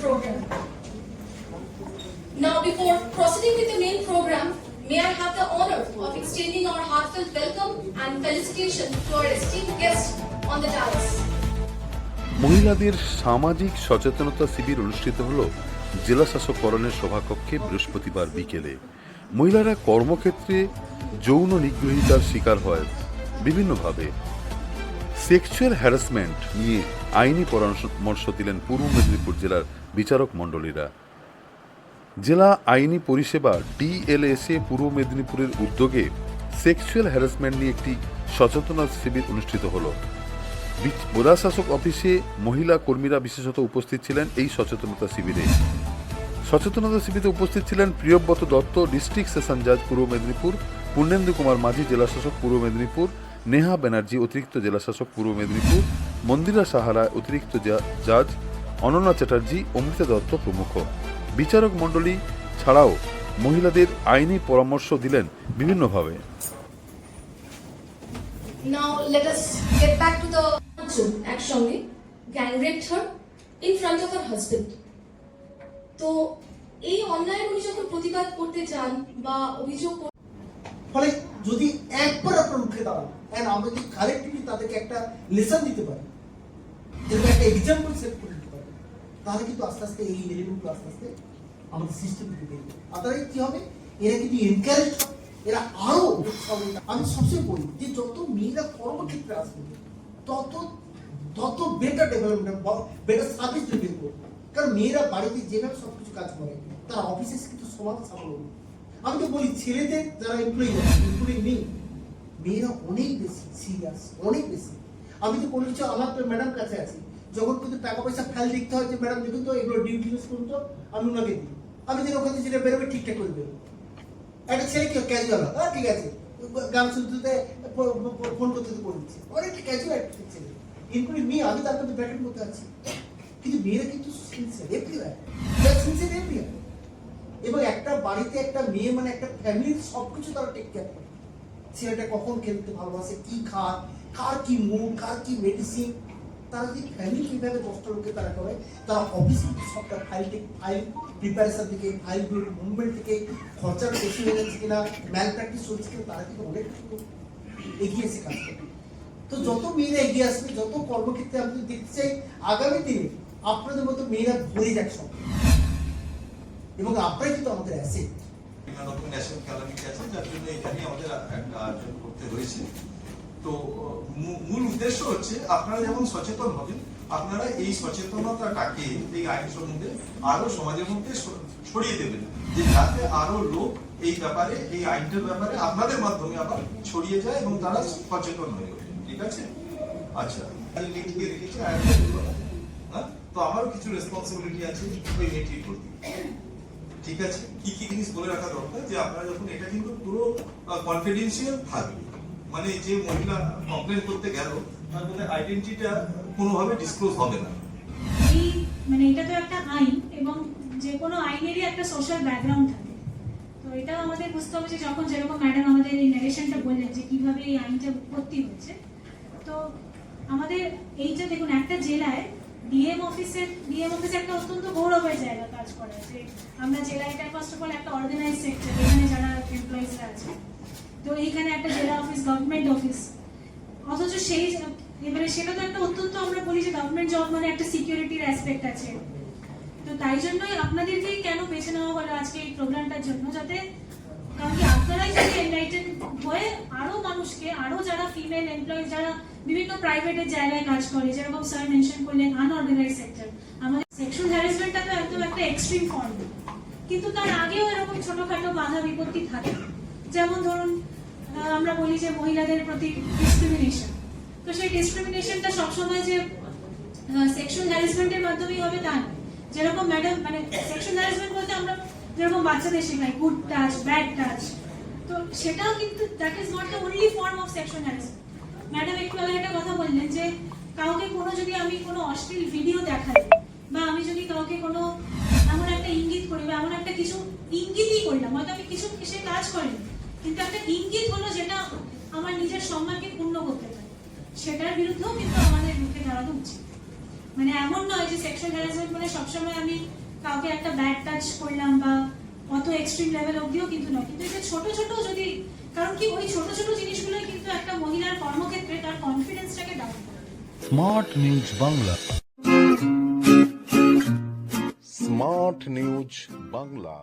program. Now, before proceeding with the main program, may I have the honor of extending our heartfelt welcome and felicitation to our esteemed guest on the dais. মহিলাদের সামাজিক সচেতনতা শিবির অনুষ্ঠিত হল জেলা শাসক করণের সভাকক্ষে বৃহস্পতিবার বিকেলে মহিলারা কর্মক্ষেত্রে যৌন নিগৃহীতার শিকার হয় বিভিন্নভাবে সেক্সুয়াল হ্যারাসমেন্ট নিয়ে আইনি পরামর্শ দিলেন পূর্ব মেদিনীপুর জেলার বিচারক মণ্ডলীরা। জেলা আইনি পরিষেবা ডিএলএসএ পূর্ব মেদিনীপুরের উদ্যোগে সেক্সুয়াল হ্যারাসমেন্ট নিয়ে একটি সচেতনতা শিবির অনুষ্ঠিত হলো। শাসক অফিসে মহিলা কর্মীরা বিশেষত উপস্থিত ছিলেন এই সচেতনতা শিবিরে। সচেতনতা শিবিরে উপস্থিত ছিলেন প্রিয়ব্রত দত্ত, ডিস্ট্রিক্ট সেশন জাজ পূর্ব মেদিনীপুর, পূর্ণেন্দু কুমার মাঝি, জেলাশাসক পূর্ব মেদিনীপুর নেহা ব্যানার্জি অতিরিক্ত জেলাশাসক পূর্ব মেদিনীপুর মন্দিরা সাহারা অতিরিক্ত জাজ অনন্যা চ্যাটার্জি অমৃতা দত্ত প্রমুখ। বিচারক মণ্ডলী ছাড়াও মহিলাদের আইনি পরামর্শ দিলেন বিভিন্নভাবে। Now, let us get back to the একসঙ্গে। Gang raped her in front of her husband. তো এই অন্যায় উনি যখন প্রতিবাদ করতে যান বা অভিযোগ ফলে যদি একবার আপনার উঠে দাঁড়ান অ্যান্ড আমরা যদি কালেক্টিভলি তাদেরকে একটা লেসন দিতে পারি যেরকম একটা এক্সাম্পল সেট করে দিতে পারি, তাহলে কিন্তু আস্তে আস্তে এই এলিমেন্টগুলো আস্তে আস্তে আমাদের সিস্টেম থেকে বেরিয়ে যাবে। আদারওয়াইজ কি হবে? এরা কিন্তু এনকারেজ এরা আরও উৎসাহ আমি সবসময় বলি যে যত মেয়েরা কর্মক্ষেত্রে আসবে, তত তত better development better service delivery করবে কারণ মেয়েরা বাড়িতে যেভাবে সবকিছু কাজ করে, তারা অফিসে কিন্তু সমান সামল আমি তো বলি, ছেলেদের যারা এমপ্লয়ি ইনক্লুডিং মি মেয়েরা অনেক বেশি সিরিয়াস অনেক বেশি। আমি তো কোনো কিছু, আমার তো ম্যাডাম কাছে আছি। যখন কিন্তু টাকা পয়সা ফাইল দেখতে হয় যে ম্যাডাম দেখুন তো, এগুলো ডিউটি ইউজ করুন তো, আমি ওনাকে দিই। আমি যেন ওখানে যেটা বেরোবে, ঠিকঠাক করে বেরোবো একটা ছেলে কি ক্যাজুয়াল হ্যাঁ ঠিক আছে। গান শুনতে ফোন করতে তো করে দিচ্ছে অনেকটা ক্যাজুয়াল একটা ছেলে। ইনক্লুডিং মি আমি তার মধ্যে ব্র্যাকেট মধ্যে আছি কিন্তু মেয়েরা কিন্তু সিনসিয়ার এভরিওয়্যার সিনসিয়ার এভরিওয়্যার এবং একটা বাড়িতে একটা মেয়ে মানে একটা ফ্যামিলির সবকিছু তারা টেক কেয়ার করে। ছেলেটা কখন খেলতে ভালোবাসে, কি খায়, কার কি মুড কার কি মেডিসিন তারা যদি ফ্যামিলি কীভাবে দশটা লোকে তারা করে, তারা অফিসে সবটা ফাইল ফাইল প্রিপারেশন থেকে ফাইল মুভমেন্ট থেকে খরচাটা বেশি হয়ে যাচ্ছে কিনা ম্যাল প্র্যাকটিস চলছে কিনা, তারা কিন্তু অনেক এগিয়ে এসে কাজ করে। তো যত মেয়েরা এগিয়ে আসবে, যত কর্মক্ষেত্রে আমি দেখতে চাই, আগামী দিনে আপনাদের মতো মেয়েরা ভরে যাক সব। এবং আপনারাই কিন্তু আমাদের অ্যাসেট রকম ন্যাশনাল ক্যালামিটি আছে, যার জন্য এখানে আমাদের একটা আয়োজন করতে হয়েছে। তো মূল উদ্দেশ্য হচ্ছে আপনারা যেমন সচেতন হবেন, আপনারা এই সচেতনতাটাকে, এই আইন সম্বন্ধে আরও সমাজের মধ্যে ছড়িয়ে দেবেন, যে যাতে আরও লোক এই ব্যাপারে, এই আইনটার ব্যাপারে আপনাদের মাধ্যমে আবার ছড়িয়ে যায় এবং তারা সচেতন হয়ে ওঠে, ঠিক আছে? আচ্ছা রেখেছি আইনটা হ্যাঁ? তো আমারও কিছু রেসপন্সিবিলিটি আছে, ওই মেয়েটির প্রতি। ঠিক আছে? কি কি জিনিস বলে রাখা দরকার? যে আপনারা যখন এটা কিন্তু পুরো কনফিডেন্সিয়াল থাকবে। মানে যে মহিলা কমপ্লেন করতে গেল, তার মধ্যে কোনোভাবে ডিসক্লোজ হবে না। মানে এটা তো একটা আইন এবং যে কোনো আইনেরই একটা সোশ্যাল ব্যাকগ্রাউন্ড থাকে। তো এটা আমাদের বুঝতে হবে যে যখন যেরকম ম্যাডাম আমাদের এই ন্যারেশনটা বললেন যে কীভাবে এই আইনটা উৎপত্তি হয়েছে তো আমাদের এই যে দেখুন, একটা জেলায় ডিএম অফিসের ডিএম অফিস একটা অত্যন্ত গৌরবের জায়গা কাজ করে। যে আমরা জেলায় এটা ফার্স্ট অফ অল একটা অর্গানাইজ সেক্টর এখানে যারা এমপ্লয়িজরা আছে। তো এইখানে একটা জেলা অফিস গভর্নমেন্ট অফিস অথচ সেই, এবারে সেটা তো একটা অত্যন্ত আমরা বলি যে গভর্নমেন্ট জব মানে একটা সিকিউরিটির অ্যাসপেক্ট আছে। তো তাই জন্যই আপনাদেরকেই কেন বেছে নেওয়া হলো আজকে এই প্রোগ্রামটার জন্য? যাতে কারণ কি, আপনারাই যদি এনলাইটেন হয়ে আরও মানুষকে, আরও যারা ফিমেল এমপ্লয়িজ যারা বিভিন্ন প্রাইভেটের জায়গায় কাজ করে, যেরকম স্যার মেনশন করলেন আনঅর্গানাইজ সেক্টর আমাদের সেক্সুয়াল হ্যারাসমেন্টটা তো একদম একটা এক্সট্রিম ফর্ম কিন্তু তার আগেও এরকম ছোটখাটো বাধা বিপত্তি থাকে। যেমন ধরুন আমরা বলি যে মহিলাদের প্রতি ডিসক্রিমিনেশন তো সেই ডিসক্রিমিনেশনটা সবসময় যে সেক্সুয়াল হ্যারাসমেন্টের মাধ্যমেই হবে তা যেরকম ম্যাডাম মানে সেক্সুয়াল হ্যারাসমেন্ট বলতে আমরা যেরকম বাচ্চাদের শেখাই গুড টাচ ব্যাড টাচ তো সেটাও কিন্তু that is not the only form of sexual harassment madam, একটু আগে একটা কথা বললেন যে, কাউকে কোনো যদি আমি কোনো অশ্লীল ভিডিও দেখাই, বা আমি যদি কাউকে কোনো এমন একটা ইঙ্গিত করি, বা এমন একটা কিছু ইঙ্গিতই করলাম হয়তো আমি কিছু সে কাজ করিনি, কিন্তু একটা ইঙ্গিত হলো যেটা আমার নিজের সম্মানকে পূর্ণ করতে পারে। সেটার বিরুদ্ধেও কিন্তু আমাদের রুখে দাঁড়ানো উচিত। মানে এমন নয় যে সেক্সুয়াল হ্যারাসমেন্ট মানে সবসময় আমি কাউকে একটা ব্যাড টাচ করলাম বা এক্সট্রিম লেভেল অবধিও কিন্তু নয়। কিন্তু এই যে ছোট ছোট যদি কারণ কি ওই ছোট ছোট জিনিসগুলোই কিন্তু একটা মহিলার কর্মক্ষেত্রে তার কনফিডেন্সটাকে ডাউন করে smart news Bangla smart news Bangla